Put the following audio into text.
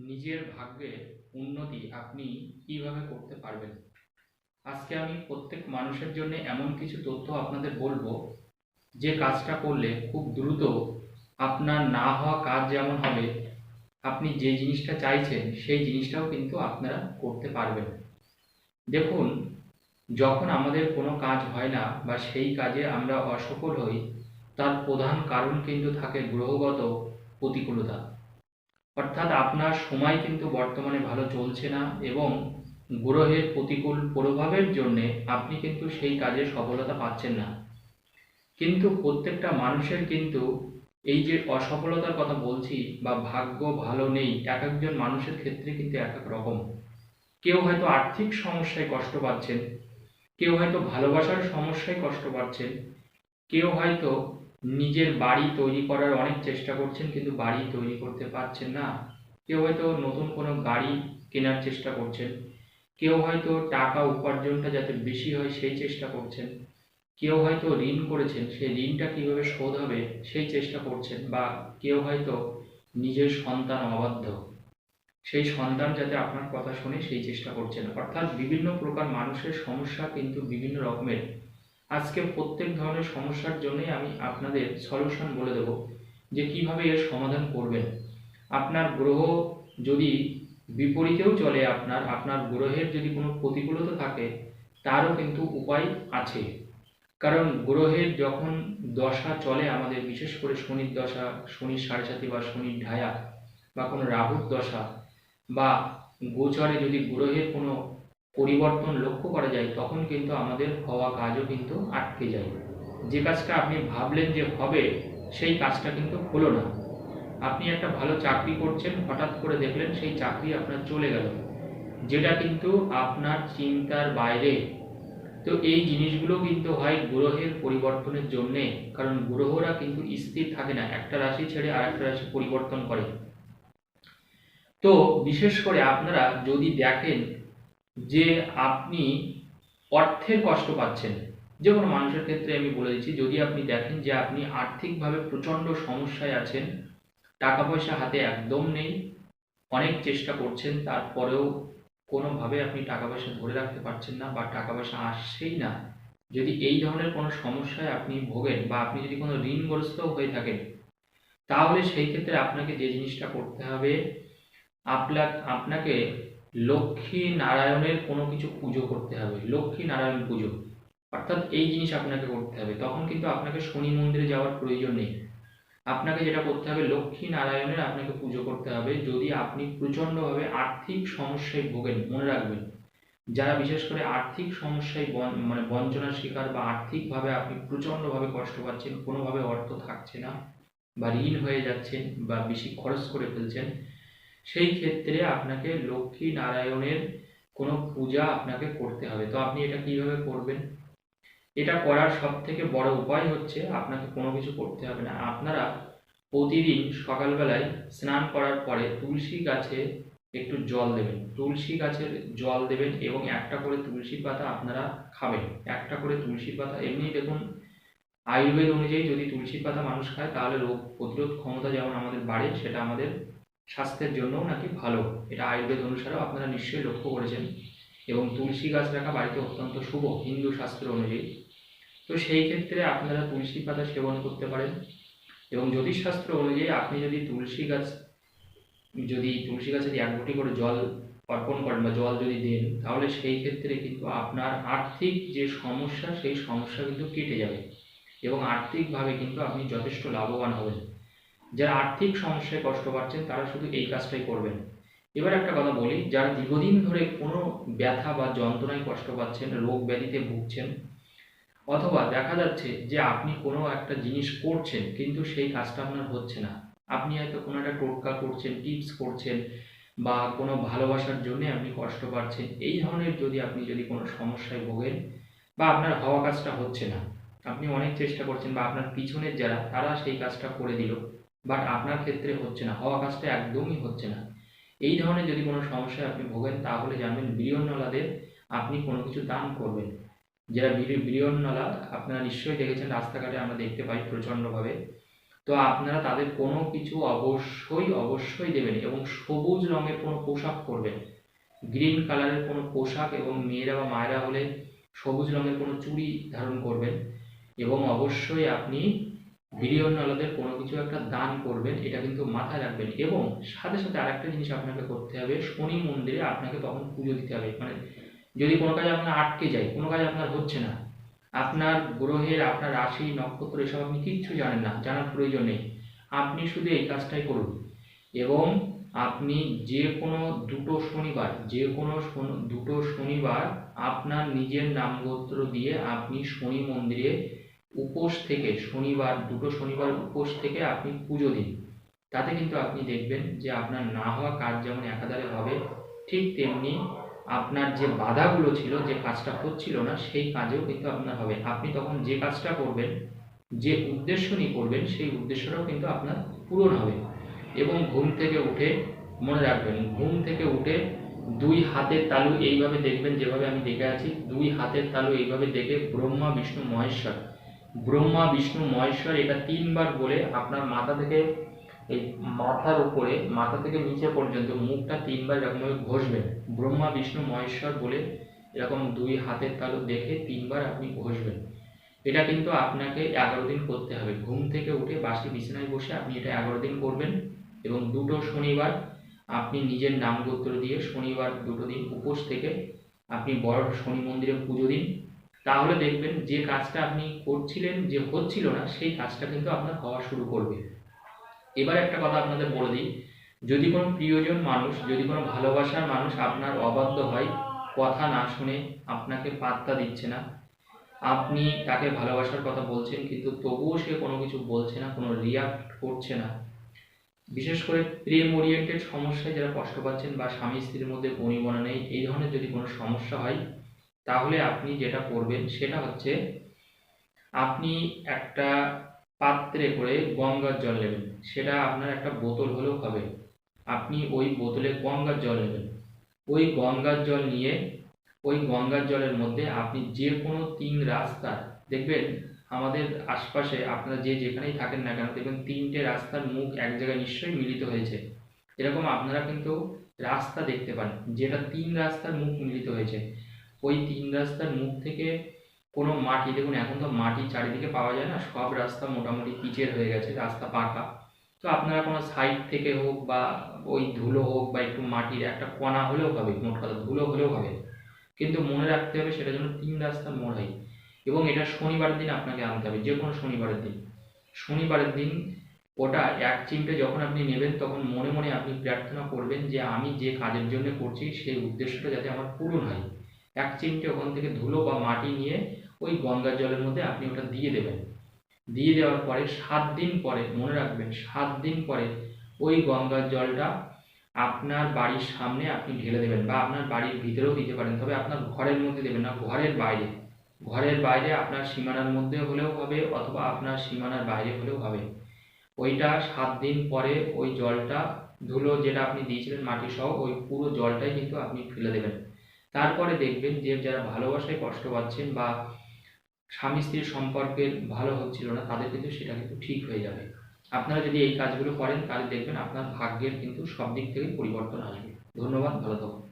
নিজের ভাগ্যে উন্নতি আপনি কীভাবে করতে পারবেন? আজকে আমি প্রত্যেক মানুষের জন্য এমন কিছু তথ্য আপনাদের বলব, যে কাজটা করলে খুব দ্রুত আপনার না হওয়া কাজ যেমন হবে, আপনি যে জিনিসটা চাইছেন সেই জিনিসটাও কিন্তু আপনারা করতে পারবেন। দেখুন, যখন আমাদের কোনো কাজ হয় না বা সেই কাজে আমরা অসফল হই, তার প্রধান কারণ কিন্তু থাকে গ্রহগত প্রতিকূলতা। অর্থাৎ আপনার সময় কিন্তু বর্তমানে ভালো চলছে না এবং গ্রহের প্রতিকূল প্রভাবের জন্যে আপনি কিন্তু সেই কাজে সফলতা পাচ্ছেন না। কিন্তু প্রত্যেকটা মানুষের কিন্তু এই যে অসফলতার কথা বলছি বা ভাগ্য ভালো নেই, এক একজন মানুষের ক্ষেত্রে কিন্তু এক এক রকম। কেউ হয়তো আর্থিক সমস্যায় কষ্ট পাচ্ছেন, কেউ হয়তো ভালোবাসার সমস্যায় কষ্ট পাচ্ছেন, কেউ হয়তো নিজের বাড়ি তৈরি করার অনেক চেষ্টা করছেন, কিন্তু বাড়ি তৈরি করতে পারছেন না। কেউ হয়তো নতুন কোনো গাড়ি কেনার চেষ্টা করছেন। কেউ হয়তো টাকা উপার্জনটা যাতে বেশি হয় সেই চেষ্টা করছেন। কেউ হয়তো ঋণ করেছেন সেই ঋণটা কীভাবে শোধ হবে সেই চেষ্টা করছেন বা কেউ হয়তো নিজের সন্তান অবাধ্য। সেই সন্তান যাতে আপনার কথা শুনে সেই চেষ্টা করছেন। অর্থাৎ বিভিন্ন প্রকার মানুষের সমস্যা কিন্তু বিভিন্ন রকমের। আজকে প্রত্যেক ধরনের সমস্যার জন্যই আমি আপনাদের সলিউশন বলে দেব যে কীভাবে এর সমাধান করবেন। আপনার গ্রহ যদি বিপরীতেও চলে আপনার আপনার গ্রহের যদি কোনো প্রতিকূলতা থাকে, তারও কিন্তু উপায় আছে। কারণ গ্রহের যখন দশা চলে আমাদের, বিশেষ করে শনির দশা, শনির সাড়ে সাথী বা শনির ঢায়া বা কোনো রাহুর দশা বা গোচরে যদি গ্রহের কোনো পরিবর্তন লক্ষ্য করা যায়, তখন কিন্তু আমাদের হওয়া কাজও কিন্তু আটকে যায়। যে কাজটা আপনি ভাবলেন যে হবে, সেই কাজটা কিন্তু হলো না। আপনি একটা ভালো চাকরি করছেন, হঠাৎ করে দেখলেন সেই চাকরি আপনার চলে গেল। যেটা কিন্তু আপনার চিন্তার বাইরে। তো এই জিনিসগুলো কিন্তু হয় গ্রহের পরিবর্তনের জন্যে, কারণ গ্রহরা কিন্তু স্থির থাকে না। একটা রাশি ছেড়ে আর একটা রাশি পরিবর্তন করে। তো বিশেষ করে আপনারা যদি দেখেন যে আপনি অর্থের কষ্ট পাচ্ছেন, যে কোনো মানুষের ক্ষেত্রে আমি বলে দিচ্ছি, যদি আপনি দেখেন যে আপনি আর্থিকভাবে প্রচণ্ড সমস্যায় আছেন টাকা পয়সা হাতে একদম নেই, অনেক চেষ্টা করছেন, তারপরেও কোনোভাবে আপনি টাকা পয়সা ধরে রাখতে পারছেন না বা টাকা পয়সা আসছেই না, যদি এই ধরনের কোনো সমস্যায় আপনি ভোগেন বা আপনি যদি কোনো ঋণগ্রস্ত হয়ে থাকেন, তাহলে সেই ক্ষেত্রে আপনাকে যে জিনিসটা করতে হবে আপনা আপনাকে লক্ষ্মী নারায়ণের কোনো কিছু পুজো করতে হবে, লক্ষ্মী নারায়ণ পুজো। অর্থাৎ এই জিনিস আপনাকে করতে হবে। তখন কিন্তু আপনাকে শনি মন্দিরে যাওয়ার প্রয়োজন নেই। আপনাকে যেটা করতে হবে, লক্ষ্মী নারায়ণের আপনাকে পুজো করতে হবে। যদি আপনি প্রচণ্ডভাবে আর্থিক সমস্যায় ভোগেন, মনে রাখবেন, যারা বিশেষ করে আর্থিক সমস্যায় মানে বঞ্চনার শিকার বা আর্থিকভাবে আপনি প্রচণ্ডভাবে কষ্ট পাচ্ছেন, কোনোভাবে অর্থ থাকছে না বা ঋণ হয়ে যাচ্ছেন বা বেশি খরচ করে ফেলছেন সেই ক্ষেত্রে আপনাকে লক্ষ্মী নারায়ণের কোনো পূজা আপনাকে করতে হবে। তো আপনি এটা কীভাবে করবেন? এটা করার সব থেকে বড় উপায় হচ্ছে আপনাকে কোনো কিছু করতে হবে না। আপনারা প্রতিদিন সকালবেলায় স্নান করার পরে তুলসী গাছে একটু জল দেবেন। তুলসী গাছের জল দেবেন এবং একটা করে তুলসী পাতা আপনারা খাবেন। একটা করে তুলসী পাতা। এমনি দেখুন, আয়ুর্বেদ অনুযায়ী যদি তুলসী পাতা মানুষ খায়, তাহলে রোগ প্রতিরোধ ক্ষমতা যেমন আমাদের বাড়ে, সেটা আমাদের স্বাস্থ্যের জন্যও নাকি ভালো। এটা আয়ুর্বেদ অনুসারেও আপনারা নিশ্চয়ই লক্ষ্য করেছেন। এবং তুলসী গাছ রাখা বাড়িতে অত্যন্ত শুভ, হিন্দু শাস্ত্র অনুযায়ী। তো সেই ক্ষেত্রে আপনারা তুলসী পাতা সেবন করতে পারেন। এবং জ্যোতিষশাস্ত্র অনুযায়ী আপনি যদি তুলসী গাছ, যদি তুলসী গাছে এক ঘটি করে জল অর্পণ করেন বা জল যদি দেন, তাহলে সেই ক্ষেত্রে কিন্তু আপনার আর্থিক যে সমস্যা, সেই সমস্যা কিন্তু কেটে যাবে। এবং আর্থিকভাবে কিন্তু আপনি যথেষ্ট লাভবান হবেন। যারা আর্থিক সমস্যায় কষ্ট পাচ্ছেন, তারা শুধু এই কাজটাই করবেন। এবার একটা কথা বলি, যারা দীর্ঘদিন ধরে কোনো ব্যথা বা যন্ত্রণায় কষ্ট পাচ্ছেন, রোগ ব্যাধিতে ভুগছেন, অথবা দেখা যাচ্ছে যে আপনি কোনো একটা জিনিস করছেন, কিন্তু সেই কাজটা আপনার হচ্ছে না। আপনি হয়তো কোনো একটা টোটকা করছেন, টিপস করছেন, বা কোনো ভালোবাসার জন্য আপনি কষ্ট পাচ্ছেন, এই ধরনের যদি আপনি যদি কোনো সমস্যায় ভোগেন, বা আপনার হওয়া কাজটা হচ্ছে না, আপনি অনেক চেষ্টা করছেন, বা আপনার পিছনের যারা, তারা সেই কাজটা করে দিল। বাট আপনার ক্ষেত্রে হচ্ছে না। হওয়া কাজটা একদমই হচ্ছে না। এই ধরনের যদি কোনো সমস্যায় আপনি ভোগেন, তাহলে জানবেন বীরণলাদের আপনি কোনো কিছু দান করবেন। যারা বীর বীরণলা আপনারা নিশ্চয়ই দেখেছেন, রাস্তাঘাটে আমরা দেখতে পাই প্রচণ্ডভাবে। তো আপনারা তাদের কোনো কিছু অবশ্যই অবশ্যই দেবেন এবং সবুজ রঙের কোনো পোশাক পরবেন। গ্রিন কালারের কোনো পোশাক এবং মেয়েরা বা মায়েরা হলে সবুজ রঙের কোনো চুড়ি ধারণ করবেন এবং অবশ্যই আপনি গৃহনালদের কোনো কিছু একটা দান করবেন, এটা কিন্তু মাথায় রাখবেন। এবং সাথে সাথে আরেকটা জিনিস আপনাকে করতে হবে, শনি মন্দিরে আপনাকে তখন পুজো দিতে হবে। মানে যদি কোনো কাজে আপনার আটকে যায়, কোনো কাজ আপনার হচ্ছে না, আপনার গ্রহের, আপনার রাশি, নক্ষত্র এসব আপনি কিচ্ছু জানেন না, জানার প্রয়োজন নেই। আপনি শুধু এই কাজটাই করুন। এবং আপনি যে কোনো দুটো শনিবার, যে কোনো দুটো শনিবার আপনার নিজের নামগোত্র দিয়ে আপনি শনি মন্দিরে উপোস থেকে, শনিবার, দুটো শনিবার উপোস থেকে আপনি পুজো দিন। তাতে কিন্তু আপনি দেখবেন যে আপনার না হওয়া কাজ যেমন একাধারে হবে, ঠিক তেমনি আপনার যে বাধাগুলো ছিল, যে কাজটা হচ্ছিল না, সেই কাজেও কিন্তু আপনার হবে। আপনি তখন যে কাজটা করবেন, যে উদ্দেশ্য নিয়ে করবেন, সেই উদ্দেশ্যটাও কিন্তু আপনার পূরণ হবে। এবং ঘুম থেকে উঠে, মনে রাখবেন, ঘুম থেকে উঠে দুই হাতের তালু এইভাবে দেখবেন যেভাবে আমি দেখে আছি, দুই হাতের তালু এইভাবে দেখে ব্রহ্মা, বিষ্ণু, মহেশ্বর। ব্রহ্মা, বিষ্ণু, মহেশ্বর এটা তিনবার বলে আপনার মাথা থেকে এই মাথার উপরে, মাথা থেকে নিচে পর্যন্ত মুখটা তিনবার এরকমভাবে ঘষবেন ব্রহ্মা, বিষ্ণু, মহেশ্বর বলে এরকম দুই হাতের তালু দেখে তিনবার আপনি ঘষবেন। এটা কিন্তু আপনাকে এগারো দিন করতে হবে। ঘুম থেকে উঠে বাসি বিছানায় বসে আপনি এটা এগারো দিন করবেন এবং দুটো শনিবার আপনি নিজের নামগোত্র দিয়ে শনিবার দুটো দিন উপোস থেকে আপনি বড় শনি মন্দিরে পুজো দিন। তাহলে দেখবেন যে কাজটা আপনি করছিলেন, যে হচ্ছিল না, সেই কাজটা কিন্তু আপনার হওয়া শুরু করবে। এবার একটা কথা আপনাদের বলে দিই। যদি কোনো প্রিয়জন মানুষ, যদি কোনো ভালোবাসার মানুষ আপনার অবাধ্য হয়, কথা না শুনে আপনাকে পাত্তা দিচ্ছে না, আপনি তাকে ভালোবাসার কথা বলছেন, কিন্তু তবুও সে কোনো কিছু বলছে না, কোনো রিয়াক্ট করছে না। বিশেষ করে প্রেম ওরিয়েন্টেড সমস্যায় যারা কষ্ট পাচ্ছেন বা স্বামী স্ত্রীর মধ্যে বনিবনা নেই, এই ধরনের যদি কোনো সমস্যা হয় তাহলে আপনি যেটা করবেন সেটা হচ্ছে আপনি একটা পাত্রে করে গঙ্গার জল নেবেন। সেটা আপনার একটা বোতল হলেও হবে। আপনি ওই বোতলে গঙ্গার জল নেবেন। ওই গঙ্গার জল নিয়ে ওই গঙ্গার জলের মধ্যে আপনি যে কোনো তিন রাস্তা, দেখবেন আমাদের আশপাশে আপনারা যে যেখানেই থাকেন না কেন, দেখবেন তিনটে রাস্তার মুখ এক জায়গায় নিশ্চয়ই মিলিত হয়েছে। এরকম আপনারা কিন্তু রাস্তা দেখতে পান যেটা তিন রাস্তার মুখ মিলিত হয়েছে। ওই তিন রাস্তার মুখ থেকে কোনো মাটি, দেখুন এখন তো মাটি চারিদিকে পাওয়া যায় না, সব রাস্তা মোটামুটি পিচের হয়ে গেছে, রাস্তা পাকা। তো আপনারা কোনো সাইড থেকে হোক বা ওই ধুলো হোক বা একটু মাটির একটা কণা হলেও হবে মোট কথা ধুলো হলেও হবে কিন্তু মনে রাখতে হবে সেটা যেন তিন রাস্তার মোড় হয় এবং এটা শনিবারের দিন আপনাকে আনতে হবে, যে কোনো শনিবারের দিন। শনিবারের দিন ওটা এক চিমটে যখন আপনি নেবেন, তখন মনে মনে আপনি প্রার্থনা করবেন যে আমি যে কাজের জন্য করছি, সেই উদ্দেশ্যটা যাতে আমার পূরণ হয়। এক চিমটে ওখান থেকে ধুলো বা মাটি নিয়ে ওই গঙ্গার জলের মধ্যে আপনি ওটা দিয়ে দেবেন। দিয়ে দেওয়ার পরে সাত দিন পরে, মনে রাখবেন, সাত দিন পরে ওই গঙ্গার জলটা আপনার বাড়ির সামনে আপনি ঢেলে দেবেন বা আপনার বাড়ির ভিতরেও দিতে পারেন। তবে আপনার ঘরের মধ্যে দেবেন না, ঘরের বাইরে। ঘরের বাইরে আপনার সীমানার মধ্যে হলেও হবে অথবা আপনার সীমানার বাইরে হলেও হবে। ওইটা সাত দিন পরে ওই জলটা, ধুলো যেটা আপনি দিয়েছিলেন মাটি সহ ওই পুরো জলটাই কিন্তু আপনি ফেলে দেবেন। তারপরে দেখবেন যে যারা ভালোবাসায় কষ্ট পাচ্ছেন বা স্বামী স্ত্রীর সম্পর্কের ভালো হচ্ছিল না, তাদের কিন্তু সেটা কিন্তু ঠিক হয়ে যাবে। আপনারা যদি এই কাজগুলো করেন, তাহলে দেখবেন আপনার ভাগ্যের কিন্তু সব দিক থেকে পরিবর্তন আসবে। ধন্যবাদ, ভালো থাকুন।